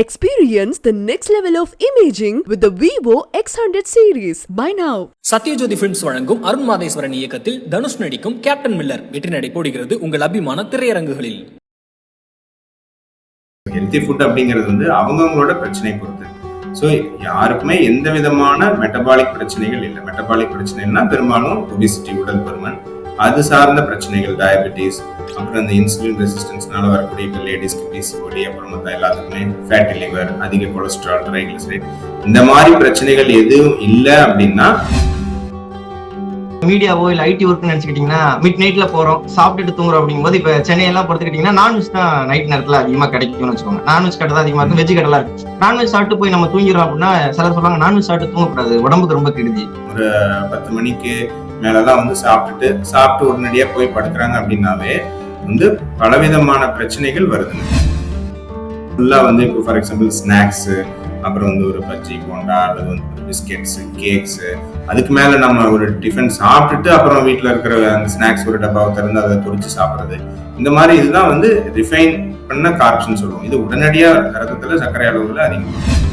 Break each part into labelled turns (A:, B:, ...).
A: Experience the next level of imaging with the Vivo X100 series. Buy now.
B: Sathyajyothi films வழங்கும் அருண் மாதேஸ்வரன் இயக்கத்தில் தனுஷ் நடிக்கும் captain Miller வெற்றி நடை போடுகிறது உங்கள் அபிமான திரையரங்குகளில்
C: ஹெல்த்தி ஃபுட் அப்படிங்கிறது வந்து அவங்கவுங்களோட பிரச்சனை பொறுத்து ஸோ யாருக்குமே எந்த விதமான மெட்டபாலிக் பிரச்சனைகள் இல்லை மெட்டபாலிக் பிரச்சனைனா பெரும்பாலும் ஒபிசிட்டி உடல் பருமன் அது சார்ந்த பிரச்சனைகள் டயபெட்டிஸ் அப்புறம் இந்த இன்சுலின் ரெசிஸ்டன்ஸ்னால வரக்கூடிய இப்போ லேடிஸ்க்கு பிசிஓடி அப்புறம் மற்ற எல்லாத்துக்குமே ஃபேட்டி லிவர் அதிக கொலஸ்ட்ரால் ட்ரைகிளிசரைட் இந்த மாதிரி பிரச்சனைகள் எதுவும் இல்லை அப்படின்னா
D: மீடியாவோ இல்ல ஐடி ஒர்க் நினைச்சுக்கிட்டீங்கன்னா மிட் நைட்ல போறோம் சாப்பிட்டுட்டு தூங்குறோம் அப்படிங்கும்போது இப்ப சென்னையெல்லாம் பொறுத்துக்கிட்டீங்கன்னா நான்வெஜ் தான் நைட் நேரத்துல அதிகமா கிடைக்கும்னு வச்சுக்கோங்க. நான்வெஜ் கடை தான் அதிகமா இருக்கும் வெஜ் கடை இருக்கு. நான்வெஜ் சாப்பிட்டு போய் நம்ம தூங்கிறோம் அப்படின்னா சிலர் சொல்லுவாங்க நான்வெஜ் சாப்பிட்டு தூங்கக்கூடாது உடம்புக்கு ரொம்ப கெடுதி.
C: பத்து மணிக்கு மேலதான் வந்து சாப்பிட்டுட்டு சாப்பிட்டு உடனடியா போய் படுக்கிறாங்க அப்படின்னாவே வந்து பலவிதமான பிரச்சனைகள் வருது. ஃபுல்லா வந்து இப்போ ஃபார் எக்ஸாம்பிள் ஸ்நாக்ஸ் அப்புறம் வந்து ஒரு பஜ்ஜி போண்டா அல்லது வந்து பிஸ்கெட்ஸ் கேக்ஸ் அதுக்கு மேல நம்ம ஒரு டிஃபன் சாப்பிட்டுட்டு அப்புறம் வீட்டில் இருக்கிற அந்த ஸ்நாக்ஸ் ஒரு டப்பாவை திறந்து அதை பொறிச்சு சாப்பிட்றது. இந்த மாதிரி இதுதான் வந்து ரிஃபைன் பண்ண கார்ப்ஸ்ன்னு சொல்லுவோம். இது உடனடியாக ரத்தத்தில் சர்க்கரை அளவுல அதிகமாக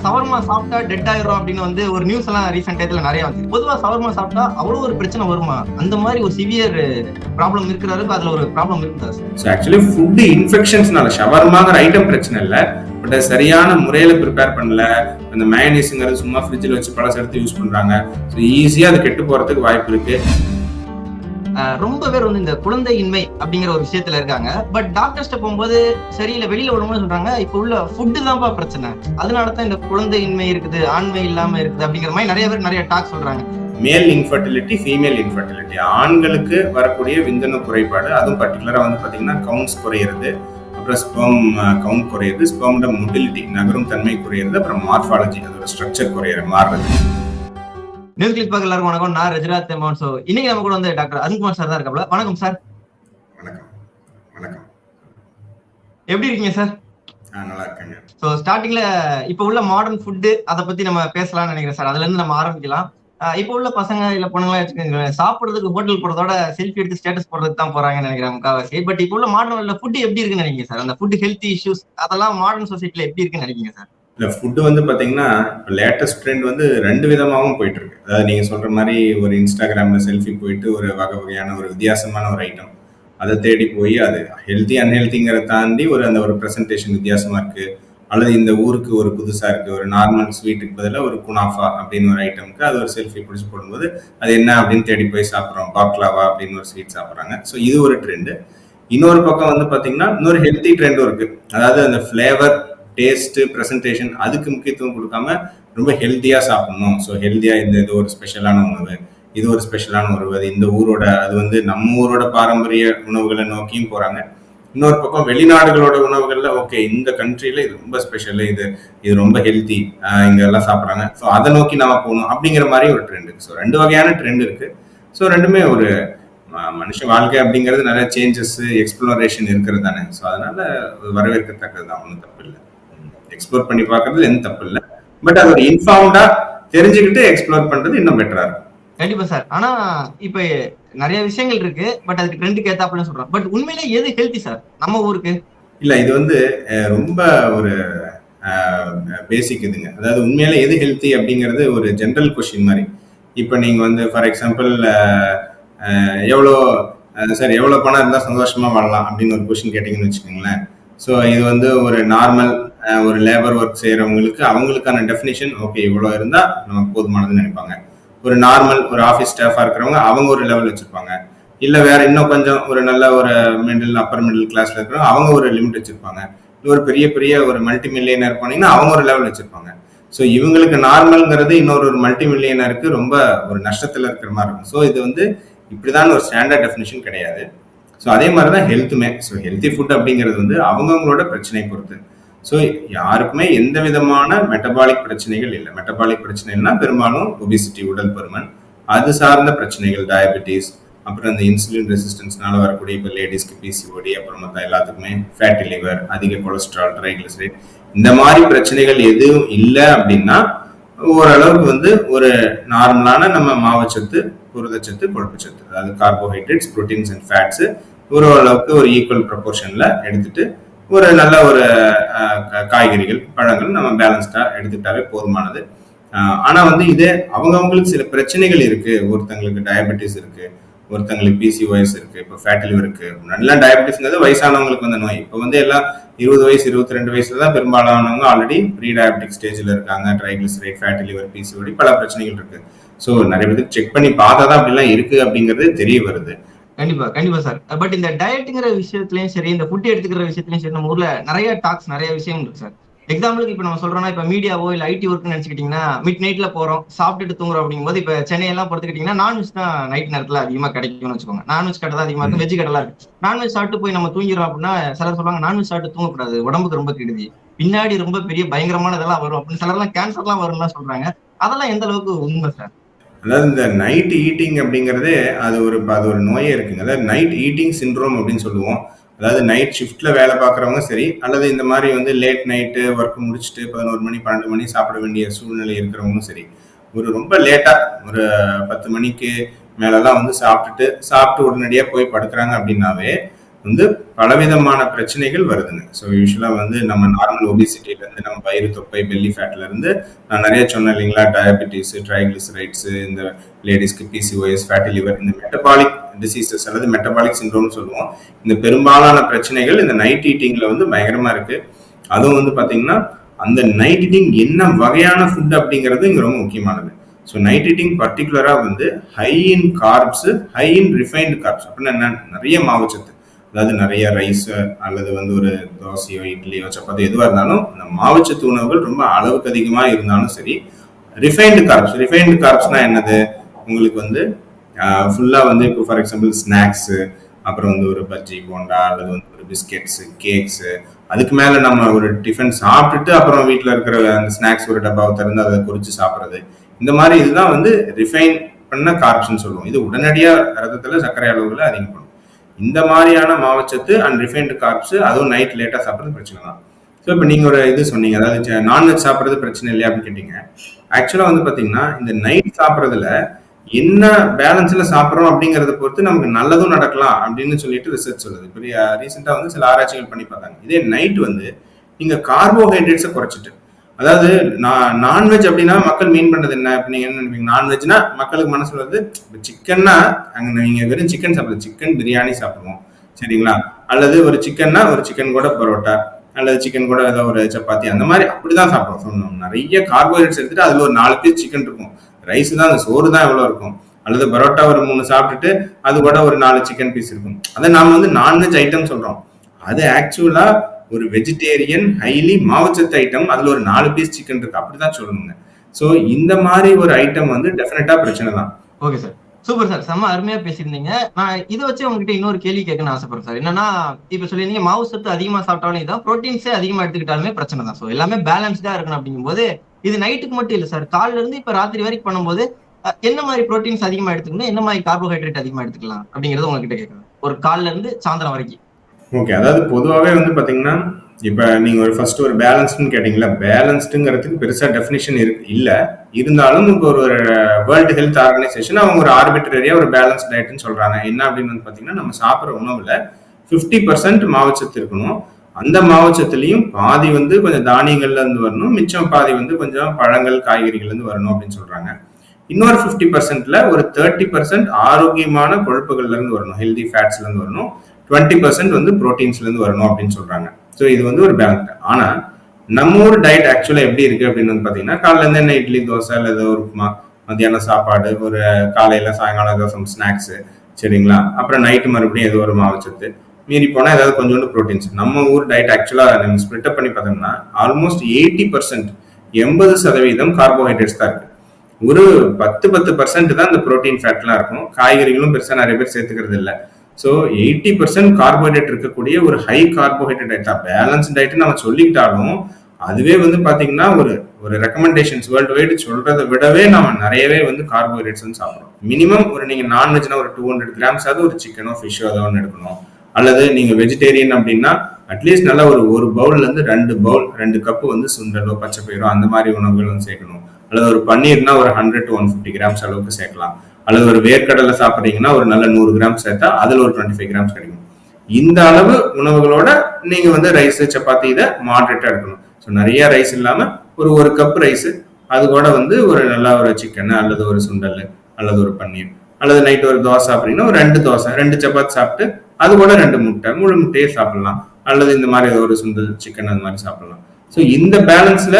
D: சவர்மா சாப்பிட்டா டெட் ஆயிரும் அப்படின்னு வந்து ஒரு நியூஸ் எல்லாம் ரீசெண்ட் டயத்துல நிறைய வந்து பொதுவா சவர்மா சாப்பிட்டா அவ்வளவு ஒரு பிரச்சனை வருமா? அந்த மாதிரி ஒரு சிவியர் ப்ராப்ளம் இருக்கிறாரு அதுல ஒரு ப்ராப்ளம் இருக்குதா சார்?
C: ஆக்சுவலி ஃபுட் இன்ஃபெக்ஷன்ஸ்னால ஷவர்மாங்கிற ஐட்டம் பிரச்சனை இல்லை. பட் அது சரியான முறையில் ப்ரிப்பேர் பண்ணல. அந்த மயனீஸுங்கிறது சும்மா ஃப்ரிட்ஜில் வச்சு பழசு எடுத்து யூஸ் பண்ணுறாங்க ஸோ ஈஸியாக அது கெட்டு போறதுக்கு வாய்ப்பு இருக்கு.
D: ரொம்ப பேர் வந்து இந்த குழந்தையின்மை அப்படிங்கிற ஒரு விஷயத்துல இருக்காங்க. பட் டாக்டர்ஸ்ட போகும்போது சரி இல்ல வெளியில விடும்போது சொல்றாங்க. இப்ப உள்ள ஃபுட்டு தான்ப்பா பிரச்சனை. அதனாலதான் இந்த குழந்தையின்மை இருக்குது ஆண்மை இல்லாம இருக்குது அப்படிங்கிற மாதிரி நிறைய பேர் நிறைய டாக் சொல்றாங்க.
C: மேல் இன்ஃபர்டிலிட்டி ஃபீமேல் இன்ஃபர்டிலிட்டி ஆண்களுக்கு வரக்கூடிய விந்தணு குறைபாடு அதுவும் பர்டிகுலராக வந்து பார்த்தீங்கன்னா கவுண்ட்ஸ் குறையிறது. அப்புறம் ஸ்பெர்ம் கவுண்ட் குறையிறது. ஸ்பெர்மோட மொபிலிட்டி நகரும் தன்மை குறையிறது. அப்புறம் மார்ஃபாலஜி அதோட ஸ்ட்ரக்சர் குறையிற மாறுறது.
D: நியூஸ் கிளிக் பார்க்க எல்லாருக்கும் வணக்கம். நான் ரஜிராத் தெமான் சோ இன்னைக்கு நம்ம கூட வந்து டாக்டர் அருண்குமார் சார் தான் இருக்காப்ல. வணக்கம் சார்.
C: வணக்கம். வணக்கம்.
D: எப்படி இருக்கீங்க சார்?
C: நல்லா இருக்கேங்க.
D: ஸோ ஸ்டார்டிங்ல இப்போ உள்ள மாடர்ன் ஃபுட்டு அதை பத்தி நம்ம பேசலாம்னு நினைக்கிறேன் சார். அதுல இருந்து நம்ம ஆரம்பிக்கலாம். இப்போ உள்ள பசங்க இல்ல பொண்ணுங்களா வச்சுக்கோங்க சாப்பிடுறதுக்கு ஹோட்டல் போறதோட செல்ஃபி எடுத்து ஸ்டேட்டஸ் போடுறதுக்கு தான் போறாங்கன்னு நினைக்கிறேன் முக்காவாசி. பட் இப்போ உள்ள மாடர்ன் ஃபுட் எப்படி இருக்குன்னு நினைக்கிறீங்க சார்? அந்த ஃபுட் ஹெல்த் இஷ்யூஸ் அதெல்லாம் மாடர்ன் சொசைட்டில எப்படி இருக்குன்னு நினைக்கிறீங்க சார்?
C: இல்லை ஃபுட்டு வந்து பார்த்தீங்கன்னா இப்போ லேட்டஸ்ட் ட்ரெண்ட் வந்து ரெண்டு விதமாகவும் போயிட்டு இருக்கு அதாவது நீங்கள் சொல்கிற மாதிரி ஒரு இன்ஸ்டாகிராமில் செல்ஃபி போயிட்டு ஒரு வகை வகையான ஒரு வித்தியாசமான ஒரு ஐட்டம் அதை தேடி போய் அது ஹெல்த்தி அன்ஹெல்த்திங்கிறத தாண்டி ஒரு அந்த ஒரு ப்ரெசன்டேஷன் வித்தியாசமாக இருக்குது அல்லது இந்த ஊருக்கு ஒரு புதுசாக இருக்குது ஒரு நார்மல் ஸ்வீட்டுக்கு பதிலாக ஒரு குனாஃபா அப்படின்னு ஒரு ஐட்டமுக்கு அது ஒரு செல்ஃபி பிடிச்சி போடும்போது அது என்ன அப்படின்னு தேடி போய் சாப்பிட்றோம் பாக்லாவா அப்படின்னு ஒரு ஸ்வீட் சாப்பிட்றாங்க. ஸோ இது ஒரு ட்ரெண்டு இன்னொரு பக்கம் வந்து பார்த்தீங்கன்னா இன்னொரு ஹெல்த்தி ட்ரெண்டும் இருக்குது அதாவது அந்த ஃப்ளேவர் டேஸ்ட்டு ப்ரெசன்டேஷன் அதுக்கு முக்கியத்துவம் கொடுக்காம ரொம்ப ஹெல்த்தியாக சாப்பிடணும். ஸோ ஹெல்த்தியாக இந்த இது ஒரு ஸ்பெஷலான உணவு இது ஒரு ஸ்பெஷலான உணவு அது இந்த ஊரோட அது வந்து நம்ம ஊரோட பாரம்பரிய உணவுகளை நோக்கியும் போகிறாங்க இன்னொரு பக்கம் வெளிநாடுகளோட உணவுகளில் ஓகே இந்த கண்ட்ரியில் இது ரொம்ப ஸ்பெஷல் இது இது ரொம்ப ஹெல்த்தி இங்கெல்லாம் சாப்பிட்றாங்க. ஸோ அதை நோக்கி நம்ம போகணும் அப்படிங்கிற மாதிரி ஒரு ட்ரெண்ட் ஸோ ரெண்டு வகையான ட்ரெண்ட் இருக்குது ஸோ ரெண்டுமே ஒரு மனுஷ வாழ்க்கை அப்படிங்கிறது நிறைய சேஞ்சஸ் எக்ஸ்ப்ளோரேஷன் இருக்கிறது தானே. ஸோ அதனால வரவேற்கத்தக்கது தான் ஒன்றும் தப்பு இல்லை. எக்ஸ்ப்ளோர் பண்ணி பார்க்கறது எந்த தப்பு இல்லை. பட் அது ஒரு இன்ஃபார்ம்டா தெரிஞ்சுக்கிட்டு எக்ஸ்ப்ளோர் பண்றது இன்னும் பெட்டரா இருக்கும்.
D: கண்டிப்பா சார் ஆனா இப்ப நிறைய விஷயங்கள் இருக்கு பட் அதுக்கு ட்ரெண்டுக்கு ஏத்தாப்புல சொல்றோம். பட் உண்மையிலே எது ஹெல்த்தி சார் நம்ம ஊருக்கு?
C: இல்ல இது வந்து ரொம்ப ஒரு பேசிக் இதுங்க. அதாவது உண்மையில எது ஹெல்த்தி அப்படிங்கிறது ஒரு ஜென்ரல் கொஷின் மாதிரி. இப்போ நீங்க வந்து ஃபார் எக்ஸாம்பிள் எவ்வளோ சரி எவ்வளோ பணம் இருந்தால் சந்தோஷமா வாழலாம் அப்படின்னு ஒரு கொஷின் கேட்டிங்கன்னு வச்சுக்கோங்களேன். ஸோ இது வந்து ஒரு நார்மல் ஒரு லேபர் ஒர்க் செய்கிறவங்களுக்கு அவங்களுக்கான டெஃபினிஷன் ஓகே இவ்வளோ இருந்தால் நமக்கு போதுமானதுன்னு நினைப்பாங்க. ஒரு நார்மல் ஒரு ஆஃபீஸ் ஸ்டாஃபாக இருக்கிறவங்க அவங்க ஒரு லெவல் வச்சுருப்பாங்க. இல்லை வேற இன்னும் கொஞ்சம் ஒரு நல்ல ஒரு மிடில் அப்பர் மிடில் கிளாஸ்ல இருக்கிறவங்க அவங்க ஒரு லிமிட் வச்சிருப்பாங்க. இல்லை ஒரு பெரிய பெரிய ஒரு மல்டி மில்லியனர் போனீங்கன்னா அவங்க ஒரு லெவல் வச்சிருப்பாங்க. ஸோ இவங்களுக்கு நார்மல்ங்கிறது இன்னொரு ஒரு மல்டி மில்லியனருக்கு ரொம்ப ஒரு நஷ்டத்தில் இருக்கிற மாதிரி இருக்கும். ஸோ இது வந்து இப்படிதான் ஒரு ஸ்டாண்டர்ட் டெஃபினேஷன் கிடையாது. ஸோ அதே மாதிரி தான் ஹெல்த்துமே ஸோ ஹெல்த்தி ஃபுட் அப்படிங்கிறது வந்து அவங்கவுங்களோட பிரச்சனை பொறுத்து. ஸோ யாருக்குமே எந்த விதமான மெட்டபாலிக் பிரச்சனைகள் இல்லை. மெட்டபாலிக் பிரச்சனைகள்னா பெரும்பாலும் ஒபிசிட்டி உடல் பருமன் அது சார்ந்த பிரச்சனைகள் டயபெட்டிஸ் அப்புறம் இந்த இன்சுலின் ரெசிஸ்டன்ஸ்னால வரக்கூடிய இப்போ லேடிஸ்க்கு பிசிஓடி அப்புறம் மற்ற எல்லாத்துக்குமே ஃபேட்டி லிவர் அதிக கொலஸ்ட்ரால் ட்ரைகிளிசரைட் இந்த மாதிரி பிரச்சனைகள் எதுவும் இல்லை அப்படின்னா ஓரளவுக்கு வந்து ஒரு நார்மலான நம்ம மாவுச்சத்து புரதச்சத்து கொழுப்புச்சத்து அதாவது கார்போஹைட்ரேட்ஸ் ப்ரோட்டீன்ஸ் அண்ட் ஃபேட்ஸு ஓரளவுக்கு ஒரு ஈக்குவல் ப்ரொபோர்ஷனில் எடுத்துட்டு ஒரு நல்ல ஒரு காய்கறிகள் பழங்கள் நம்ம பேலன்ஸ்டா எடுத்துக்கிட்டாவே போதுமானது. ஆனா வந்து இது அவங்கவங்களுக்கு சில பிரச்சனைகள் இருக்கு. ஒருத்தங்களுக்கு டயபெட்டிஸ் இருக்கு ஒருத்தங்களுக்கு பிசிஓஎஸ் இருக்கு இப்போ ஃபேட்டி லிவர் இருக்கு. முன்னாடிலாம் டயபெட்டிஸ்ங்கிறது வயசானவங்களுக்கு வந்த நோய். இப்போ வந்து எல்லாம் இருபது வயசு இருபத்தி ரெண்டு வயசுல தான் பெரும்பாலானவங்க ஆல்ரெடி ப்ரீ டயபெட்டிக் ஸ்டேஜ்ல இருக்காங்க. ட்ரைகிளிசரைட் ஃபேட்டி லிவர் பிசிஓடி பல பிரச்சனைகள் இருக்கு. ஸோ நிறைய பேருக்கு செக் பண்ணி பார்த்தா தான் அப்படிலாம் இருக்கு அப்படிங்கிறது தெரிய வருது.
D: கண்டிப்பா கண்டிப்பா சார் பட் இந்த டயட்டுங்கிற விஷயத்துலயும் சரி இந்த ஃபுட் எடுத்துக்கிற விஷயத்துலயும் சரி நம்ம ஊர்ல நிறைய டாக்ஸ் நிறைய விஷயம் இருக்கு சார் எக்ஸாம்பிளுக்கு இப்ப நம்ம சொல்றோம்னா இப்ப மீடியாவோ இல்ல ஐடி ஒர்க்னு நினைச்சுக்கிட்டீங்கன்னா மிட் நைட்ல போறோம் சாப்பிட்டுட்டு தூங்குறோம் அப்படிங்கும்போது இப்ப சென்னையெல்லாம் பொறுத்துக்கிட்டீங்கன்னா நான்வெஜ் தான் நைட் நேரத்துல அதிகமா கிடைக்கும்னு வச்சுக்கோங்க. நான்வெஜ் கடை தான் அதிகமா இருக்கு வெஜ் கடை இருக்கு. நான்வெஜ் சாப்பிட்டு போய் நம்ம தூங்கிறோம் அப்படின்னா சிலர் சொல்லுவாங்க நான்வெஜ் சாப்பிட்டு தூங்கக்கூடாது உடம்புக்கு ரொம்ப கெடுதி. பின்னாடி ரொம்ப பெரிய பயங்கரமான இதெல்லாம் வரும் அப்படின்னு சிலர்லாம் கேன்சர்லாம் வரும்லாம் சொல்றாங்க. அதெல்லாம் எந்த அளவுக்கு உண்மை சார்
C: அதாவது இந்த நைட் ஈட்டிங் அப்படிங்கிறதே அது ஒரு அது ஒரு நோயே இருக்குங்க. அதாவது நைட் ஈட்டிங் சிண்ட்ரோம் அப்படின்னு சொல்லுவோம். அதாவது நைட் ஷிஃப்ட்டில் வேலை பார்க்குறவங்க சரி அல்லது இந்த மாதிரி வந்து லேட் நைட்டு ஒர்க் முடிச்சுட்டு பதினோரு மணி பன்னெண்டு மணி சாப்பிட வேண்டிய சூழ்நிலை இருக்கிறவங்களும் சரி ஒரு ரொம்ப லேட்டாக ஒரு பத்து மணிக்கு மேலெல்லாம் வந்து சாப்பிட்டுட்டு சாப்பிட்டு உடனடியாக போய் படுக்கிறாங்க அப்படின்னாவே வந்து பலவிதமான பிரச்சனைகள் வருதுங்க. ஸோ யூஸ்வலாக வந்து நம்ம நார்மல் ஒபிசிட்டிலேருந்து நம்ம வயிறு தொப்பை பெல்லி ஃபேட்லேருந்து நான் நிறைய சொன்னேன் இல்லைங்களா? டயபெட்டிஸு ட்ரைகிளிசரைட்ஸு இந்த லேடிஸ்க்கு பிசிஓஎஸ் ஃபேட்டி லிவர் இந்த மெட்டபாலிக் டிசீசஸ் அல்லது மெட்டபாலிக் சிண்ட்ரோம்னு சொல்லுவோம். இந்த பெரும்பாலான பிரச்சனைகள் இந்த நைட் ஈட்டிங்கில் வந்து பயங்கரமாக இருக்குது அதுவும் வந்து பார்த்தீங்கன்னா அந்த நைட் ஈட்டிங் என்ன வகையான ஃபுட் அப்படிங்கிறது இங்கே ரொம்ப முக்கியமானது. ஸோ நைட் ஈட்டிங் பர்டிகுலராக வந்து high in carbs high in refined carbs அப்படின்னா என்ன? நிறைய மாவுச்சத்து அதாவது நிறைய ரைஸோ அல்லது வந்து ஒரு தோசையோ இட்லியோ சப்பாத்தி எதுவாக இருந்தாலும் இந்த மாவுச்சத்து உணவுகள் ரொம்ப அளவுக்கு அதிகமாக இருந்தாலும் சரி ரிஃபைன்டு கார்ப்ஸ் ரிஃபைன்டு கார்ப்ஸ்னால் என்னது? உங்களுக்கு வந்து ஃபுல்லாக வந்து இப்போ ஃபார் எக்ஸாம்பிள் ஸ்நாக்ஸு அப்புறம் வந்து ஒரு பஜ்ஜி போண்டா அல்லது வந்து ஒரு பிஸ்கெட்ஸு கேக்ஸு அதுக்கு மேலே நம்ம ஒரு டிஃபன் சாப்பிட்டுட்டு அப்புறம் வீட்டில் இருக்கிற அந்த ஸ்நாக்ஸ் ஒரு டப்பாவை திறந்து அதை குறித்து சாப்பிட்றது. இந்த மாதிரி இதுதான் வந்து ரிஃபைன் பண்ண கார்ப்ஸ்ன்னு சொல்லுவோம். இது உடனடியாக ரத்தத்தில் சர்க்கரை அளவுகளை அதிகம் பண்ணுவோம் இந்த மாதிரியான மாவச்சத்து அண்ட் ரிஃபைன்டு கார்ப்ஸ் அதுவும் நைட் லேட்டாக சாப்பிட்றது பிரச்சனை தான். ஸோ இப்போ நீங்கள் ஒரு இது சொன்னீங்க அதாவது நான்வெஜ் சாப்பிட்றது பிரச்சனை இல்லையா அப்படின்னு கேட்டீங்க. ஆக்சுவலாக வந்து பார்த்தீங்கன்னா இந்த நைட் சாப்பிட்றதுல என்ன பேலன்ஸில் சாப்பிட்றோம் அப்படிங்கிறத பொறுத்து நமக்கு நல்லதும் நடக்கலாம் அப்படின்னு சொல்லிட்டு ரிசர்ச் சொல்லுது. இப்போ ரீசெண்டாக வந்து சில ஆராய்ச்சிகள் பண்ணி பார்த்தாங்க. இதே நைட் வந்து நீங்கள் கார்போஹைட்ரேட்ஸை குறைச்சிட்டு அதாவது நான் நான்வெஜ் அப்படின்னா மக்கள் மீன் பண்றது என்ன? இப்போ நீங்க என்ன நினைப்பீங்க? நான்வெஜ்னா மக்களுக்கு மனசுல வந்து இப்போ சிக்கன்னா அங்க நீங்க வெறும் சிக்கன் சாப்பிடுறது சிக்கன் பிரியாணி சாப்பிடுவோம். சரிங்களா? அல்லது ஒரு சிக்கன்னா ஒரு சிக்கன் கூட பரோட்டா அல்லது சிக்கன் கூட ஏதோ ஒரு சப்பாத்தி அந்த மாதிரி அப்படிதான் சாப்பிடுவோம். சொன்னோம் நிறைய கார்போஹைட்ரேட்ஸ் எடுத்துட்டு அதுல ஒரு நாலு பீஸ் சிக்கன் இருக்கும். ரைஸ் தான் அந்த சோறு தான் எவ்வளவு இருக்கும். அல்லது பரோட்டா ஒரு மூணு சாப்பிட்டுட்டு அது கூட ஒரு நாலு சிக்கன் பீஸ் இருக்கும். அதை நாம வந்து நான்வெஜ் ஐட்டம் சொல்றோம். அது ஆக்சுவலா ஒரு வெஜிடேரியன் ஹைலி மாவுச்சத்து ஐட்டம் அதுல ஒரு நாலு பீஸ் சிக்கன் இருக்கு. அப்படிதான் சொல்லணுங்க. ஸோ இந்த மாதிரி ஒரு ஐட்டம் வந்து டெஃபினட்டா பிரச்சனை தான்.
D: ஓகே சார் சூப்பர் சார் செம்ம அருமையா பேசியிருந்தீங்க. நான் இதை வச்சு உங்ககிட்ட இன்னொரு கேள்வி கேட்கணும்னு ஆசைப்படுறேன் சார் என்னன்னா இப்ப சொல்லியிருந்தீங்க மாவு சத்து அதிகமா சாப்பிட்டாலும் இதான் ப்ரோட்டீன்ஸே அதிகமா எடுத்துக்கிட்டாலுமே பிரச்சனை தான். ஸோ எல்லாமே பேலன்ஸ்டா இருக்கணும் அப்படிங்கும்போது இது நைட்டுக்கு மட்டும் இல்லை சார் காலைல இருந்து இப்ப ராத்திரி வரைக்கும் பண்ணும்போது என்ன மாதிரி ப்ரோட்டீன்ஸ் அதிகமா எடுத்துக்கணும்? என்ன மாதிரி கார்போஹைட்ரேட் அதிகமா எடுத்துக்கலாம்? அப்படிங்கறது உங்ககிட்ட கேட்கணும். ஒரு காலில இருந்து சாயந்தரம் வரைக்கும்.
C: ஓகே அதாவது பொதுவாகவே வந்து பார்த்தீங்கன்னா இப்போ நீங்கள் ஒரு ஃபர்ஸ்ட் ஒரு பேலன்ஸ்டுன்னு கேட்டிங்களா பேலன்ஸ்டுங்கிறதுக்கு பெருசாக டெஃபினிஷன் இருக்கு இல்லை. இருந்தாலும் இப்போ ஒரு வேர்ல்டு ஹெல்த் ஆர்கனைசேஷன் அவங்க ஒரு ஆர்பிட்ரரியாக ஒரு பேலன்ஸ் டயட்னு சொல்கிறாங்க என்ன அப்படின்னு வந்து பார்த்தீங்கன்னா நம்ம சாப்பிட்ற உணவில் ஃபிஃப்டி பர்சன்ட் மாவுச்சத்து இருக்கணும். அந்த மாவுச்சத்துலேயும் பாதி வந்து கொஞ்சம் தானியங்கள்லேருந்து வரணும். மிச்சம் பாதி வந்து கொஞ்சம் பழங்கள் காய்கறிகள்லேருந்து வரணும் அப்படின்னு சொல்கிறாங்க இன்னொரு ஃபிஃப்டி பர்சன்ட்ல ஒரு தேர்ட்டி பர்சன்ட் ஆரோக்கியமான கொழுப்புகள்லேருந்து வரணும். ஹெல்தி ஃபேட்ஸ்லேருந்து வரணும். டுவெண்ட்டி பர்சன்ட் வந்து ப்ரோட்டீன்ஸ்லேருந்து வரணும் அப்படின்னு சொல்கிறாங்க ஸோ இது வந்து ஒரு பேலன்ஸ் ஆனால் நம்ம ஊர் டயட் ஆக்சுவலாக எப்படி இருக்குது அப்படின்னு வந்து பார்த்தீங்கன்னா காலையிலேருந்து என்ன இட்லி தோசை இல்லை ஏதோ ஒரு உப்புமா மத்தியானம் சாப்பாடு ஒரு காலையில் சாயங்காலம் ஏதோ சம் சரிங்களா? அப்புறம் நைட்டு மறுபடியும் ஏதோ ஒரு மாவுச்சத்து மீறி போனால் ஏதாவது கொஞ்சோண்டு ப்ரோட்டீன்ஸ் நம்ம ஊர் டயட் ஆக்சுவலாக நம்ம ஸ்பிளிட் அப் பண்ணி பார்த்தோம்னா ஆல்மோஸ்ட் எயிட்டி பர்சன்ட் எண்பது சதவீதம் கார்போஹைட்ரேட்ஸ் தான் இருக்குது ஒரு பத்து பத்து பர்சன்ட் தான் இந்த ப்ரோட்டீன் ஃபேட்லாம் இருக்கும். காய்கறிகளும் பெருசாக நிறைய பேர் சேர்த்துக்கிறது இல்லை. ஸோ எயிட்டி பர்சன்ட் கார்போஹைட்ரேட் இருக்கக்கூடிய ஒரு ஹை கார்போஹைட்ரேட் டயட் தான் பேலன்ஸ் டயட் நம்ம சொல்லிக்கிட்டாலும் அதுவே வந்து பார்த்தீங்கன்னா ஒரு ஒரு ரெக்கமெண்டேஷன்ஸ் வேர்ல்டு வைடு சொல்றதை விடவே நம்ம நிறையவே வந்து கார்போஹைட்ரேட்ஸ் வந்து சாப்பிட்றோம் மினிமம் ஒரு நீங்கள் நான்வெஜ்னா ஒரு டூ ஹண்ட்ரட் கிராம்ஸ் ஆகுது ஒரு சிக்கனோ ஃபிஷ்ஷோ ஏதோ ஒன்று எடுக்கணும். அல்லது நீங்கள் வெஜிடேரியன் அப்படின்னா அட்லீஸ்ட் நல்லா ஒரு ஒரு பவுல்லேருந்து ரெண்டு பவுல் ரெண்டு கப்பு வந்து சுண்டலோ பச்சை பயிரோ அந்த மாதிரி உணவுகள் வந்து சேர்க்கணும். அல்லது ஒரு பன்னீர்னா ஒரு hundred to one fifty grams அளவுக்கு சேர்க்கலாம். அல்லது ஒரு வேர்க்கடலை சாப்பிட்றீங்கன்னா ஒரு நல்ல நூறு கிராம் சேர்த்தா அதில் ஒரு டுவெண்ட்டி ஃபைவ் கிராம்ஸ் கிடைக்கும். இந்த அளவு உணவுகளோட நீங்க வந்து ரைஸ் சப்பாத்தி இதை மாடரேட்டா எடுக்கணும். ஸோ நிறைய ரைஸ் இல்லாம ஒரு ஒரு கப் ரைஸ் அது கூட வந்து ஒரு நல்லா ஒரு சிக்கன் அல்லது ஒரு சுண்டல் அல்லது ஒரு பன்னீர். அல்லது நைட் ஒரு தோசை அப்படின்னா ஒரு ரெண்டு தோசை ரெண்டு சப்பாத்தி சாப்பிட்டு அது கூட ரெண்டு முட்டை முழு முட்டையே சாப்பிடலாம். அல்லது இந்த மாதிரி ஒரு சுண்டல் சிக்கன் அது மாதிரி சாப்பிடலாம். ஸோ இந்த பேலன்ஸ்ல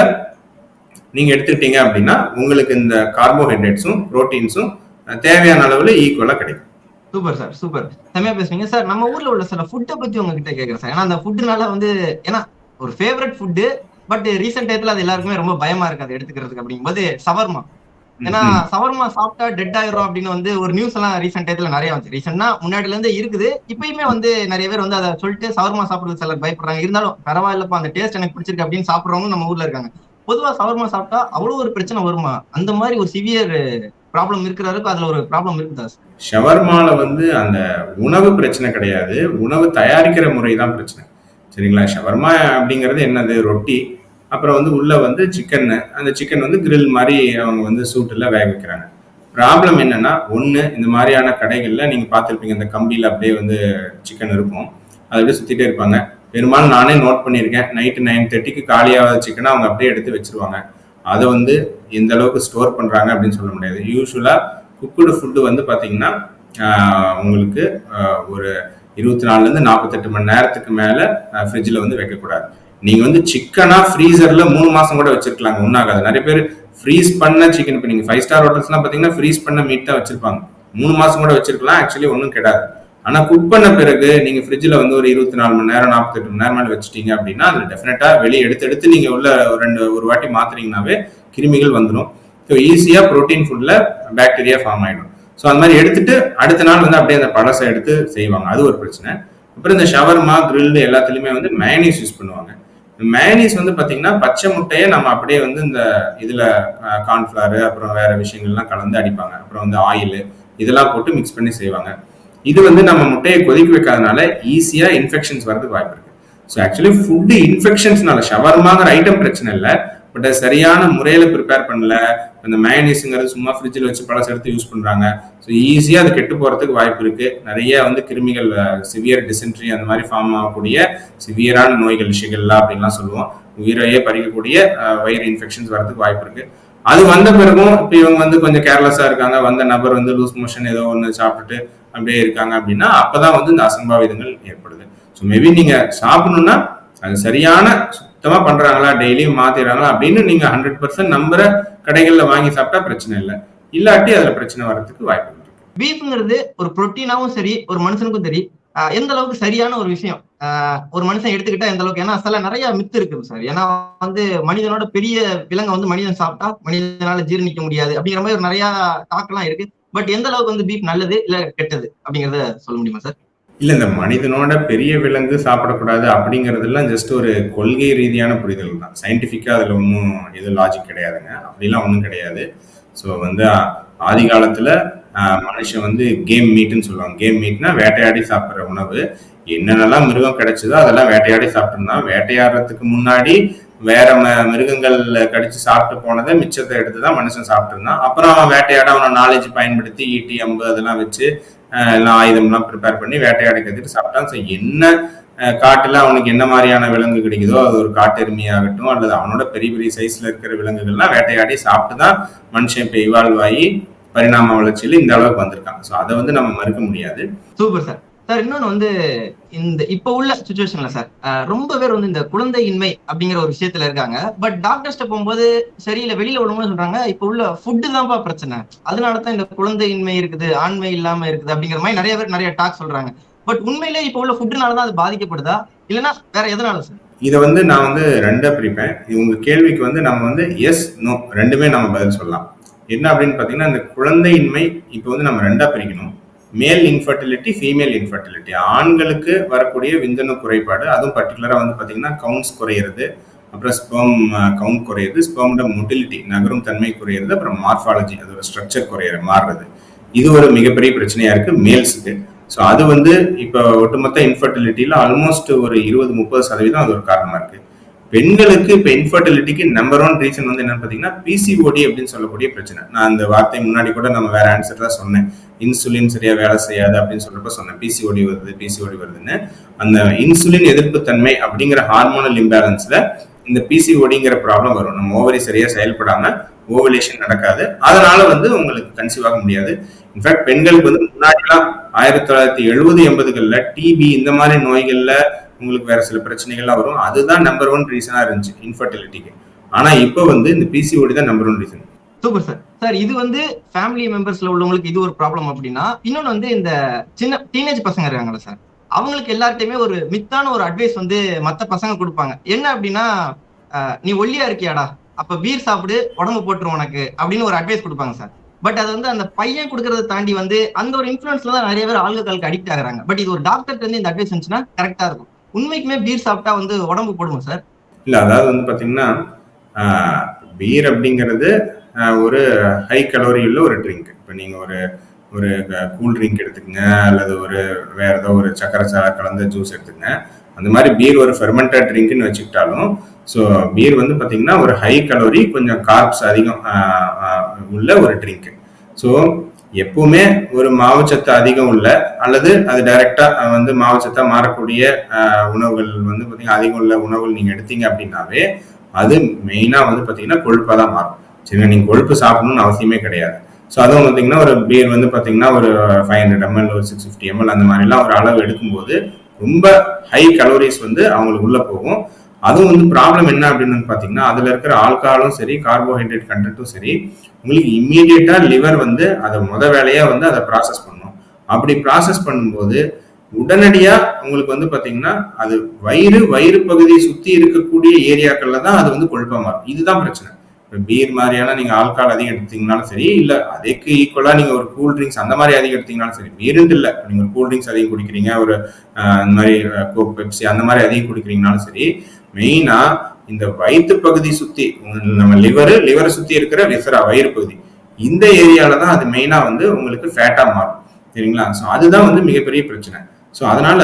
C: நீங்க எடுத்துக்கிட்டீங்க அப்படின்னா உங்களுக்கு இந்த கார்போஹைட்ரேட்ஸும் ப்ரோட்டீன்ஸும் தேவையான அளவுல ஈக்குவலா கிடைக்கும்.
D: Super sir super. செம்மையா பேசுறீங்க சார் நம்ம ஊர்ல உள்ள சில ஃபுட்டை பத்தி உங்ககிட்ட கேக்குறேன் சார். ஏன்னா அந்த ஃபுட்டுனால வந்து ஏன்னா ஒரு ஃபேவரட் ஃபுட்டு பட் ரீசெண்ட் டயத்துல அது எல்லாருக்குமே ரொம்ப பயமா இருக்கு அதை எடுத்துக்கிறதுக்கு அப்படிங்கும்போது சவர்மா. ஏன்னா சவர்மா சாப்பிட்டா டெட் ஆயிரும் அப்படின்னு வந்து ஒரு நியூஸ் எல்லாம் ரீசெண்ட் டயத்துல நிறைய வந்து ரீசெண்டா முன்னாடில இருந்து இருக்குது. இப்பயுமே வந்து நிறைய பேர் வந்து அதை சொல்லிட்டு சவர்மா சாப்பிடுறது சிலர் பயப்படுறாங்க. இருந்தாலும் பரவாயில்லப்பா அந்த டேஸ்ட் எனக்கு பிடிச்சிருக்கு அப்படின்னு சாப்பிடுறவங்க நம்ம ஊர்ல இருக்காங்க. பொதுவா சவர்மா சாப்பிட்டா அவ்வளவு ஒரு பிரச்சனை வருமா? அந்த மாதிரி ஒரு சிவியர் ப்ராப்ளம் இருக்கிறவருக்கு அதுல ஒரு ப்ராப்ளம் இருக்குதா
C: ஷவர்மால வந்து அந்த உணவு பிரச்சனை கிடையாது. உணவு தயாரிக்கிற முறை தான் பிரச்சனை. சரிங்களா? ஷவர்மா அப்படிங்கிறது என்னது? ரொட்டி. அப்புறம் வந்து உள்ள வந்து சிக்கன் அந்த சிக்கன் வந்து கிரில் மாதிரி அவங்க வந்து சூட்டில் வேக வைக்கிறாங்க. ப்ராப்ளம் என்னன்னா ஒன்று இந்த மாதிரியான கடைகளில் நீங்கள் பார்த்துருப்பீங்க இந்த கம்பியில் அப்படியே வந்து சிக்கன் இருக்கும். அதை அப்படியே சுற்றிட்டே இருப்பாங்க. பெரும்பாலும் நானே நோட் பண்ணியிருக்கேன். நைட்டு நைன் தேர்ட்டிக்கு காலியாகாத சிக்கனை அவங்க அப்படியே எடுத்து வச்சிருவாங்க. அதை வந்து எந்த அளவுக்கு ஸ்டோர் பண்ணுறாங்க அப்படின்னு சொல்ல முடியாது. யூஸ்வலாக குக்குடு ஃபுட்டு வந்து பார்த்தீங்கன்னா உங்களுக்கு ஒரு இருபத்தி நாலுலேருந்து நாற்பத்தெட்டு மணி நேரத்துக்கு மேலே ஃப்ரிட்ஜில் வந்து வைக்கக்கூடாது. நீங்கள் வந்து சிக்கனாக ஃப்ரீசரில் மூணு மாதம் கூட வச்சிருக்கலாங்க. ஒன்றாகாது. நிறைய பேர் ஃப்ரீஸ் பண்ண சிக்கன் இப்போ நீங்கள் ஃபைவ் ஸ்டார் ஹோட்டல்ஸ்லாம் பார்த்தீங்கன்னா ஃப்ரீஸ் பண்ண மீட் தான் வச்சிருப்பாங்க. மூணு மாதம் கூட வச்சிருக்கலாம். ஆக்சுவலி ஒன்றும் கிடையாது ஆனால் குக் பண்ண பிறகு நீங்கள் ஃப்ரிட்ஜில் வந்து ஒரு இருபத்தி நாலு மணி நேரம் நாற்பத்தெட்டு மணி நேரம் மேலே வச்சிட்டீங்க அப்படின்னா அதில் டெஃபினட்டாக வெளியே எடுத்து எடுத்து நீங்கள் உள்ள ஒரு ரெண்டு ஒரு வாட்டி மாத்துறீங்கனாவே கிருமிகள் வந்துடும் ஸோ ஈஸியாக ப்ரோட்டீன் ஃபுட்டில் பாக்டீரியா ஃபார்ம் ஆகிடும் ஸோ அந்த மாதிரி எடுத்துட்டு அடுத்த நாள் வந்து அப்படியே அந்த பழசை எடுத்து செய்வாங்க. அது ஒரு பிரச்சனை. அப்புறம் இந்த ஷவர்மா கிரில் எல்லாத்துலேயுமே வந்து மேனீஸ் யூஸ் பண்ணுவாங்க. மேனீஸ் வந்து பார்த்தீங்கன்னா பச்சை முட்டையை நம்ம அப்படியே வந்து இந்த இதில் கார்ன்ஃப்ளவர் அப்புறம் வேற விஷயங்கள்லாம் கலந்து அடிப்பாங்க. அப்புறம் வந்து ஆயில் இதெல்லாம் போட்டு மிக்ஸ் பண்ணி செய்வாங்க. இது வந்து நம்ம முட்டையை கொதிக்க வைக்காதனால ஈஸியாக இன்ஃபெக்ஷன்ஸ் வரதுக்கு வாய்ப்பு இருக்கு. ஸோ ஆக்சுவலி ஃபுட்டு இன்ஃபெக்ஷன்ஸ்னால ஷவர்மாங்கிற ஐட்டம் பிரச்சனை இல்லை. பட் அது சரியான முறையில் ப்ரிப்பேர் பண்ணல. அந்த மயனீஸுங்கிறது சும்மா ஃப்ரிட்ஜில் வச்சு பழசு எடுத்து யூஸ் பண்ணுறாங்க ஸோ ஈஸியாக அது கெட்டு போகிறதுக்கு வாய்ப்பு இருக்கு. நிறைய வந்து கிருமிகள் சிவியர் டிசென்ட்ரி அந்த மாதிரி ஃபார்ம் ஆகக்கூடிய சிவியரான நோய்கள் ஷிகல்லா அப்படின்லாம் சொல்லுவோம். உயிரையே பறிக்கக்கூடிய வயிறு இன்ஃபெக்ஷன்ஸ் வரதுக்கு வாய்ப்பு இருக்கு. அது வந்த பிறகும் இப்போ இவங்க வந்து கொஞ்சம் கேர்லெஸ்ஸாக இருக்காங்க. வந்த நபர் வந்து லூஸ் மோஷன் ஏதோ ஒன்று சாப்பிட்டுட்டு அப்படியே இருக்காங்க அப்படின்னா அப்பதான் வந்து இந்த அசம்பாவிதங்கள் ஏற்படுது. ஸோ மேபி நீங்க சாப்பிடணும்னா அது சரியான சுத்தமா பண்றாங்களா டெய்லியும் மாத்திடுறாங்களா அப்படின்னு நீங்க ஹண்ட்ரட் பர்சன்ட் நம்புற கடைகள்ல வாங்கி சாப்பிட்டா பிரச்சனை இல்லை. இல்லாட்டி அதுல பிரச்சனை வர்றதுக்கு வாய்ப்பு
D: பீஃப்ங்கிறது ஒரு புரோட்டீனாவும் சரி ஒரு மனுஷனுக்கும் சரி எந்த அளவுக்கு சரியான ஒரு விஷயம் ஆஹ் ஒரு மனுஷன் எடுத்துக்கிட்டா எந்த அளவுக்கு ஏன்னா சில நிறைய மித்து இருக்குது சார். ஏன்னா வந்து மனிதனோட பெரிய விலங்கை வந்து மனிதன் சாப்பிட்டா மனிதனால ஜீரணிக்க முடியாது அப்படிங்கிற மாதிரி ஒரு நிறைய டாக் எல்லாம் இருக்கு. பட் எந்த அளவுக்கு வந்து பீஃப் நல்லது இல்ல கெட்டது அப்படிங்கறத சொல்ல முடியுமா சார்?
C: இல்ல இந்த மனிதனோட பெரிய விலங்கு சாப்பிடக்கூடாது அப்படிங்கறதெல்லாம் ஜஸ்ட் ஒரு கொள்கை ரீதியான புரிதல் தான். சயின்டிபிக்கா அதுல ஒன்றும் எதுவும் லாஜிக் கிடையாதுங்க. அப்படிலாம் ஒன்றும் கிடையாது. ஸோ வந்து ஆதி காலத்துல மனுஷன் வந்து கேம் மீட்னு சொல்லுவாங்க. கேம் மீட்னா வேட்டையாடி சாப்பிட்ற உணவு. என்னென்னலாம் மிருகம் கிடைச்சதோ அதெல்லாம் வேட்டையாடி சாப்பிட்டுருந்தான். வேட்டையாடுறதுக்கு முன்னாடி வேற ம- மிருகங்கள் கடிச்சு சாப்பிட்டு போனதை மிச்சத்தை எடுத்து தான் மனுஷன் சாப்பிட்டுருந்தான். அப்புறம் அவன் வேட்டையாட அவனை நாலேஜ் பயன்படுத்தி ஈட்டி அம்பு அதெல்லாம் வச்சு எல்லாம் ஆயுதம்லாம் ப்ரிப்பேர் பண்ணி வேட்டையாடி கற்றுட்டு சாப்பிட்டான். ஸோ என்ன காட்டில் காட்டுல அவனுக்கு என்ன மாதிரியான விலங்கு கிடைக்குதோ அது ஒரு காட்டெருமையாகட்டும் அல்லது அவனோட பெரிய பெரிய சைஸ்ல இருக்கிற விலங்குகள்லாம் வேட்டையாடி சாப்பிட்டு தான் மனுஷன் இப்போ இவால்வ் ஆகி பரிணாம வளர்ச்சியில இந்த அளவுக்கு வந்திருக்கான். ஸோ அதை வந்து நம்ம மறுக்க முடியாது.
D: சூப்பர் சார் சார் இன்னொன்று வந்து இந்த இப்போ உள்ள சுச்சுவேஷன்ல சார் ரொம்ப பேர் வந்து இந்த குழந்தையின்மை அப்படிங்கிற ஒரு விஷயத்துல இருக்காங்க. பட் டாக்டர்ஸ்ட்ட போகும்போது சரியில்லை வெளியில விடும்போது சொல்றாங்க இப்போ உள்ள ஃபுட்டு தான்ப்பா பிரச்சனை. அதனால தான் இந்த குழந்தையின்மை இருக்குது ஆண்மை இல்லாம இருக்குது அப்படிங்கிற மாதிரி நிறைய பேர் நிறைய டாக் சொல்றாங்க. பட் உண்மையிலே இப்போ உள்ள ஃபுட்டுனால தான் அது பாதிக்கப்படுதா? இல்லைன்னா வேற எதனால சார்
C: இதை வந்து நான் வந்து ரெண்டா பிரிப்பேன். உங்க கேள்விக்கு வந்து நம்ம வந்து எஸ் நோ ரெண்டுமே நம்ம பதில் சொல்லலாம். என்ன அப்படின்னு பார்த்தீங்கன்னா இந்த குழந்தையின்மை இப்போ வந்து நம்ம ரெண்டா பிரிக்கணும். மேல் இன்ஃபர்டிலிட்டி ஃபீமேல் இன்ஃபர்டிலிட்டி ஆண்களுக்கு வரக்கூடிய விந்தணு குறைபாடு அதுவும் பர்டிகுலராக வந்து பார்த்தீங்கன்னா கவுண்ட்ஸ் குறையிறது அப்புறம் ஸ்பெர்ம் கவுண்ட் குறையிறது ஸ்பெர்மோட மொட்டிலிட்டி நகரும் தன்மை குறையிறது அப்புறம் மார்ஃபாலஜி அதோட ஸ்ட்ரக்சர் குறையிற மாறுறது. இது ஒரு மிகப்பெரிய பிரச்சனையா இருக்கு மேல்ஸுக்கு ஸோ அது வந்து இப்போ ஒட்டுமொத்த இன்ஃபர்டிலிட்டியில் ஆல்மோஸ்ட் ஒரு இருபது முப்பது சதவீதம் அது ஒரு காரணமாக இருக்குது பெண்களுக்கு இப்போ இன்ஃபர்டிலிட்டிக்கு நம்பர் ஒன் ரீசன் வந்து என்னன்னு பார்த்தீங்கன்னா பிசிஓடி அப்படின்னு சொல்லக்கூடிய பிரச்சனை. நான் அந்த வார்த்தை முன்னாடி கூட நம்ம வேற ஆன்சர் தான் சொன்னேன். இன்சுலின் சரியா வேலை செய்யாது அப்படின்னு சொல்றப்ப சொன்னேன். பிசிஓடி வருது பிசிஓடி வருதுன்னு. அந்த இன்சுலின் எதிர்ப்பு தன்மை அப்படிங்கிற ஹார்மோனல் இம்பேலன்ஸ்ல இந்த பிசிஓடிங்கிற ப்ராப்ளம் வரும். நம்ம ஓவரி சரியா செயல்படாம ஓவலேஷன் நடக்காது. அதனால வந்து உங்களுக்கு கன்சீவ் ஆக முடியாது. இன்ஃபேக்ட் பெண்களுக்கு வந்து முன்னாடிலாம் ஆயிரத்தி தொள்ளாயிரத்தி எழுபது எண்பதுகள்ல டிபி இந்த மாதிரி நோய்கள்ல உங்களுக்கு வேற சில பிரச்சனைகள்லாம் வரும். அதுதான் நம்பர் ஒன் ரீசனா இருந்துச்சு இன்ஃபர்டிலிட்டிக்கு ஆனா இப்போ வந்து இந்த பிசிஓடி தான் number one reason
D: super sir sir இது வந்து ஃபேமிலி மெம்பர்ஸ்ல உள்ளவங்களுக்கு இது ஒரு ப்ராப்ளம் அப்படின்னா இன்னொன்னு வந்து இந்த சின்ன டீனேஜ் பசங்க இருக்காங்கல்ல சார் அவங்களுக்கு எல்லார்ட்டையுமே ஒரு மித்தான ஒரு அட்வைஸ் வந்து மத்த பசங்க கொடுப்பாங்க. என்ன அப்படின்னா நீ ஒல்லியா இருக்கியாடா? அப்ப பீர் சாப்பிடு உடம்பு போட்டுரும் உனக்கு அப்படின்னு ஒரு அட்வைஸ் கொடுப்பாங்க சார் பட் அது வந்து அந்த பையன் கொடுக்கறத தாண்டி வந்து அந்த ஒரு இன்ஃபுளுன்ஸ்ல தான் நிறைய பேர் ஆல்கஹாலுக்கு அடிக்ட் ஆகுறாங்க. பட் இது ஒரு டாக்டர்கிட்ட இருந்து இந்த அட்வைஸ் இருந்துச்சுன்னா கரெக்டா இருக்கும். உண்மைக்குமே பீர் சாப்பிட்டா வந்து உடம்பு போடுமா சார்
C: இல்ல அதாவது வந்து பாத்தீங்கன்னா பீர் அப்படிங்கிறது ஒரு ஹை கலோரி உள்ள ஒரு ட்ரிங்க் இப்போ நீங்க ஒரு ஒரு கூல் ட்ரிங்க் எடுத்துக்கங்க அல்லது ஒரு வேற ஏதோ ஒரு சக்கரை சாரை கலந்த ஜூஸ் எடுத்துக்கங்க. அந்த மாதிரி பீர் ஒரு ஃபெர்மெண்டட் ட்ரிங்க்னு வச்சுக்கிட்டாலும் ஸோ பீர் வந்து பார்த்தீங்கன்னா ஒரு ஹை கலோரி கொஞ்சம் கார்ப்ஸ் அதிகம் உள்ள ஒரு ட்ரிங்க் ஸோ எப்பவுமே ஒரு மாவுச்சத்து அதிகம் உள்ள அல்லது அது டைரக்டா வந்து மாவுச்சத்தா மாறக்கூடிய உணவுகள் வந்து பாத்தீங்கன்னா அதிகம் உள்ள உணவுகள் நீங்க எடுத்தீங்க அப்படின்னாவே அது மெயினா வந்து பாத்தீங்கன்னா கொழுப்பா தான் மாறும். சரிங்களா? நீங்க கொழுப்பு சாப்பிடணும்னு அவசியமே கிடையாது. ஸோ அதுவும் பார்த்தீங்கன்னா ஒரு பீர் வந்து பார்த்தீங்கன்னா ஒரு ஃபைவ் ஹண்ட்ரட் எம்எல் ஒரு சிக்ஸ் ஃபிஃப்டி எம்எல் அந்த மாதிரிலாம் ஒரு அளவு எடுக்கும்போது ரொம்ப ஹை கலோரிஸ் வந்து அவங்களுக்கு உள்ள போகும். அதுவும் வந்து ப்ராப்ளம் என்ன அப்படின்னு பார்த்தீங்கன்னா அதில் இருக்கிற ஆல்கஹாலும் சரி கார்போஹைட்ரேட் கண்டென்ட்டும் சரி உங்களுக்கு இம்மீடியட்டா லிவர் வந்து அதை முத வேலையா வந்து அதை ப்ராசஸ் பண்ணும் அப்படி ப்ராசஸ் பண்ணும்போது உடனடியா உங்களுக்கு வந்து பாத்தீங்கன்னா அது வயிறு வயிறு பகுதியை சுத்தி இருக்கக்கூடிய ஏரியாக்கள்ல தான் அது வந்து கொழுப்பா மாறும். இதுதான் பிரச்சனை. இப்போ பீர் மாதிரியான நீங்கள் ஆல்கால் அதிகம் எடுத்தீங்கனாலும் சரி இல்லை அதுக்கு ஈக்குவலாக நீங்கள் ஒரு கூல் ட்ரிங்க்ஸ் அந்த மாதிரி அதிகம் எடுத்தீங்கனாலும் சரி பீருன்னு இல்லை. நீங்கள் ஒரு கூல் ட்ரிங்க்ஸ் அதிகம் குடிக்கிறீங்க ஒரு இந்த மாதிரி கோக் பெப்சி அந்த மாதிரி அதிகம் குடிக்கிறீங்கனாலும் சரி மெயினா இந்த வயிற்று பகுதி சுத்தி நம்ம லிவரு லிவரை சுத்தி இருக்கிற விசரா வயிறு பகுதி. இந்த ஏரியால தான் அது மெயினா வந்து உங்களுக்கு ஃபேட்டா மாறும். சரிங்களா? ஸோ அதுதான் வந்து மிகப்பெரிய பிரச்சனை. ஸோ அதனால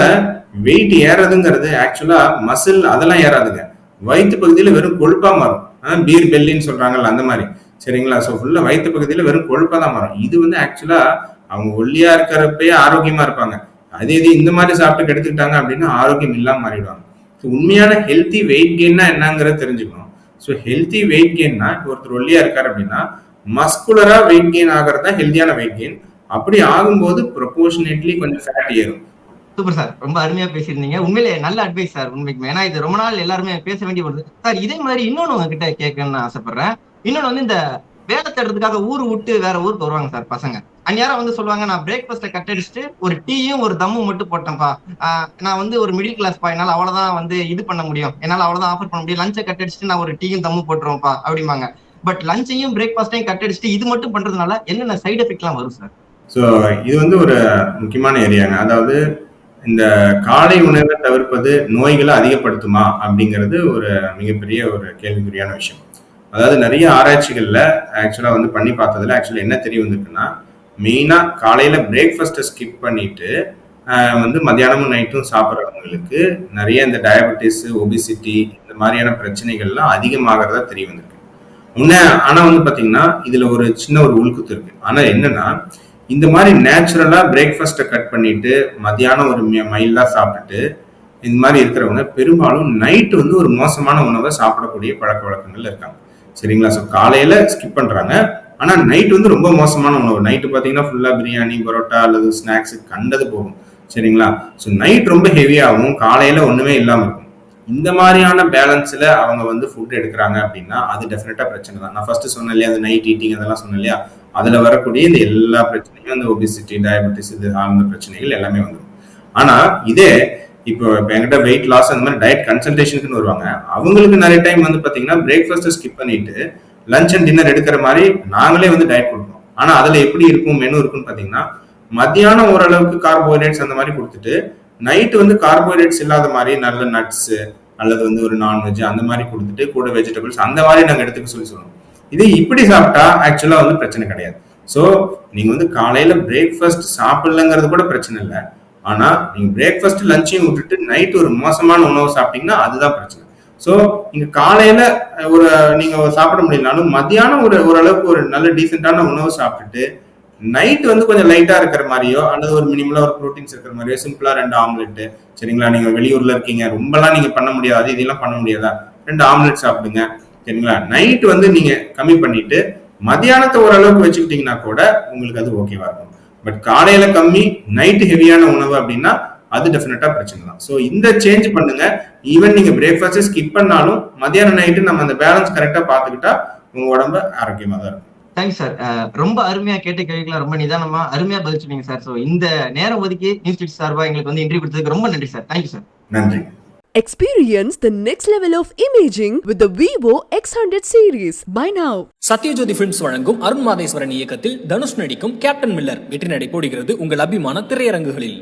C: வெயிட் ஏறதுங்கிறது ஆக்சுவலா மசில் அதெல்லாம் ஏறாதுங்க. வயிற்று பகுதியில் வெறும் கொழுப்பா மாறும். பீர் பெல்லின்னு சொல்றாங்கல்ல அந்த மாதிரி. சரிங்களா? ஸோ ஃபுல்லா வயிற்று பகுதியில் வெறும் கொழுப்பா தான் மாறும். இது வந்து ஆக்சுவலா அவங்க ஒல்லியா இருக்கிறப்பயே ஆரோக்கியமா இருப்பாங்க. அதே இது இந்த மாதிரி சாப்பிட்டு கெடுத்துக்கிட்டாங்க அப்படின்னா ஆரோக்கியம் இல்லாம மாறிடுவாங்க. உண்மையான ஹெல்த்தி வெயிட் கெயின்னா என்னங்கிறத தெரிஞ்சுக்கணும். ஸோ ஹெல்த்தி வெயிட் கெயின்னா இப்போ ஒருத்தர் ஒல்லியா இருக்காரு அப்படின்னா மஸ்குலரா வெயிட் கெயின் ஆகிறது தான் ஹெல்த்தியான வெயிட் கெயின் அப்படி ஆகும்போது ப்ரொபோர்ஷனேட்லி கொஞ்சம் ஃபேட் ஏறும்.
D: சூப்பர் சார் ரொம்ப அருமையா பேசியிருந்தீங்க. உண்மையிலே நல்ல அட்வைஸ் சார் உண்மைக்கு. ஏன்னா இது ரொம்ப நாள் எல்லாருமே பேச வேண்டிய சார் இதே மாதிரி இன்னொன்னு உங்ககிட்ட கேட்கணும்னு ஆசைப்படுறேன். இன்னொன்னு வந்து இந்த வேலை தேடுறதுக்காக ஊர் விட்டு வேற ஊருக்கு வருவாங்க சார் பசங்க. அந்நேரம் வந்து சொல்லுவாங்க நான் பிரேக்ஃபாஸ்ட்டை கட் அடிச்சுட்டு ஒரு டீயும் ஒரு தம்மும் மட்டும் போட்டேன்ப்பா. நான் வந்து ஒரு மிடில் கிளாஸ் பா என்னால அவ்வளவுதான் வந்து இது பண்ண முடியும். என்னால அவ்வளவுதான் ஆஃபர் பண்ண முடியும். லஞ்சை கட் அடிச்சுட்டு நான் ஒரு டீயும் தம்மும் போட்டுருவோம்ப்பா அப்படிம்பாங்க. பட் லஞ்சையும் பிரேக்ஃபாஸ்ட்டையும் கட் அடிச்சுட்டு இது மட்டும் பண்றதுனால என்னென்ன சைடு எஃபெக்ட்லாம் வரும் சார்?
C: ஸோ இது வந்து ஒரு முக்கியமான ஏரியாங்க அதாவது இந்த காலை உணவை தவிர்ப்பது நோய்களை அதிகப்படுத்துமா அப்படிங்கிறது ஒரு மிகப்பெரிய ஒரு கேள்விக்குறியான விஷயம். அதாவது நிறைய ஆராய்ச்சிகளில் ஆக்சுவலாக வந்து பண்ணி பார்த்ததுல ஆக்சுவலாக என்ன தெரிய வந்திருக்குன்னா மெயினாக காலையில் பிரேக்ஃபாஸ்ட்டை ஸ்கிப் பண்ணிட்டு வந்து மத்தியானமும் நைட்டும் சாப்பிட்றவங்களுக்கு நிறைய இந்த டயபெட்டிஸ் ஒபிசிட்டி இந்த மாதிரியான பிரச்சனைகள்லாம் அதிகமாகிறதா தெரிய வந்திருக்கு. முன்ன ஆனால் வந்து பார்த்தீங்கன்னா இதில் ஒரு சின்ன ஒரு உள்குத்து இருக்கு. ஆனால் என்னன்னா இந்த மாதிரி நேச்சுரலாக பிரேக்ஃபாஸ்ட்டை கட் பண்ணிட்டு மத்தியானம் ஒரு மைல்டாக சாப்பிட்டுட்டு இந்த மாதிரி இருக்கிறவங்க பெரும்பாலும் நைட்டு வந்து ஒரு மோசமான உணவை சாப்பிடக்கூடிய பழக்க வழக்கங்கள் இருக்காங்க. சரிங்களா? ஸோ காலையில ஸ்கிப் பண்றாங்க. ஆனா நைட் வந்து ரொம்ப மோசமான உணவு. நைட்டு பாத்தீங்கன்னா ஃபுல்லா பிரியாணி பரோட்டா அல்லது ஸ்நாக்ஸ் கண்டது போகும் சரிங்களா? ஸோ நைட் ரொம்ப ஹெவியாகவும் காலையில ஒண்ணுமே இல்லாம இருக்கும். இந்த மாதிரியான பேலன்ஸ்ல அவங்க வந்து ஃபுட் எடுக்கிறாங்க அப்படின்னா அது டெஃபினட்டா பிரச்சனை தான். நான் ஃபர்ஸ்ட் சொன்னேன் இல்லையா அந்த நைட் ஈட்டிங் அதெல்லாம் சொன்னேன் இல்லையா? அதுல வரக்கூடிய இந்த எல்லா பிரச்சனையும் அந்த ஒபிசிட்டி டயபெட்டிஸ் இது அந்த பிரச்சனைகள் எல்லாமே வந்துடும் ஆனா இதே இப்போ என்கிட்ட வெயிட் லாஸ் அந்த மாதிரி டயட் கன்சல்டேஷனுக்குன்னு வருவாங்க. அவங்களுக்கு நிறைய டைம் வந்து பாத்தீங்கன்னா பிரேக்ஃபாஸ்ட்டை ஸ்கிப் பண்ணிட்டு லஞ்ச் அண்ட் டின்னர் எடுக்கிற மாதிரி நாங்களே வந்து டயட் கொடுப்போம். ஆனா அதுல எப்படி இருக்கும் மெனு இருக்குன்னு பாத்தீங்கன்னா மத்தியானம் ஓரளவுக்கு கார்போஹைட்ரேட்ஸ் அந்த மாதிரி கொடுத்துட்டு நைட் வந்து கார்போஹைட்ரேட்ஸ் இல்லாத மாதிரி நல்ல நட்ஸ் அல்லது வந்து ஒரு நான்வெஜ் அந்த மாதிரி கொடுத்துட்டு கூட வெஜிடபிள்ஸ் அந்த மாதிரி நாங்கள் எடுத்துக்க சொல்லி சொல்லுவோம் இது இப்படி சாப்பிட்டா ஆக்சுவலா வந்து பிரச்சனை கிடையாது. ஸோ நீங்க வந்து காலையில பிரேக்ஃபாஸ்ட் சாப்பிடலங்கிறது கூட பிரச்சனை இல்லை. ஆனா நீங்க பிரேக்ஃபாஸ்ட் லஞ்சையும் விட்டுட்டு நைட் ஒரு மோசமான உணவு சாப்பிட்டீங்கன்னா அதுதான் பிரச்சனை. ஸோ நீங்க காலையில ஒரு நீங்க சாப்பிட முடியலனாலும் மத்தியானம் ஒரு ஓரளவுக்கு ஒரு நல்ல டீசென்டான உணவு சாப்பிட்டுட்டு நைட் வந்து கொஞ்சம் லைட்டா இருக்கிற மாதிரியோ அல்லது ஒரு மினிமலா ஒரு ப்ரோட்டீன்ஸ் இருக்கிற மாதிரியோ சிம்பிளா ரெண்டு ஆம்லெட் சரிங்களா? நீங்க வெளியூர்ல இருக்கீங்க ரொம்பலாம் நீங்க பண்ண முடியாது இதெல்லாம் பண்ண முடியாதா? ரெண்டு ஆம்லெட் சாப்பிடுங்க சரிங்களா? நைட் வந்து நீங்க கம்மி பண்ணிட்டு மத்தியானத்தை ஓரளவுக்கு வச்சுக்கிட்டீங்கன்னா கூட உங்களுக்கு அது ஓகேவா இருக்கும். பட் காலையில கம்மி நைட் ஹெவியான உணவு அப்படின்னா அது டெஃபினட்டா பிரச்சனை தான். ஸோ இந்த சேஞ்ச் பண்ணுங்க. ஈவன் நீங்க பிரேக்ஃபாஸ்ட் ஸ்கிப் பண்ணாலும் மத்தியானம் நைட்டு நம்ம அந்த பேலன்ஸ் கரெக்டா பார்த்துக்கிட்டா உங்க உடம்பு ஆரோக்கியமா தான் இருக்கும்.
D: தேங்க்ஸ் சார் ரொம்ப அருமையா கேட்ட கேள்விகளை ரொம்ப நிதானமா அருமையா பதில் சொன்னீங்க சார் ஸோ இந்த நேரம் ஒதுக்கி நியூஸ் சார்பா எங்களுக்கு வந்து இன்டர்வியூ கொடுத்ததுக்கு ரொம்ப நன்றி சார் தேங்க்யூ சார்
C: நன்றி.
A: Experience the next level of imaging with the Vivo X100 series. Buy now.
B: Sathyajyothi films வழங்கும் அருண் மாதேஸ்வரன் இயக்கத்தில் தனுஷ் நடிக்கும் கேப்டன் மில்லர் வெற்றி நடை போடுகிறது உங்கள் அபிமான திரையரங்குகளில்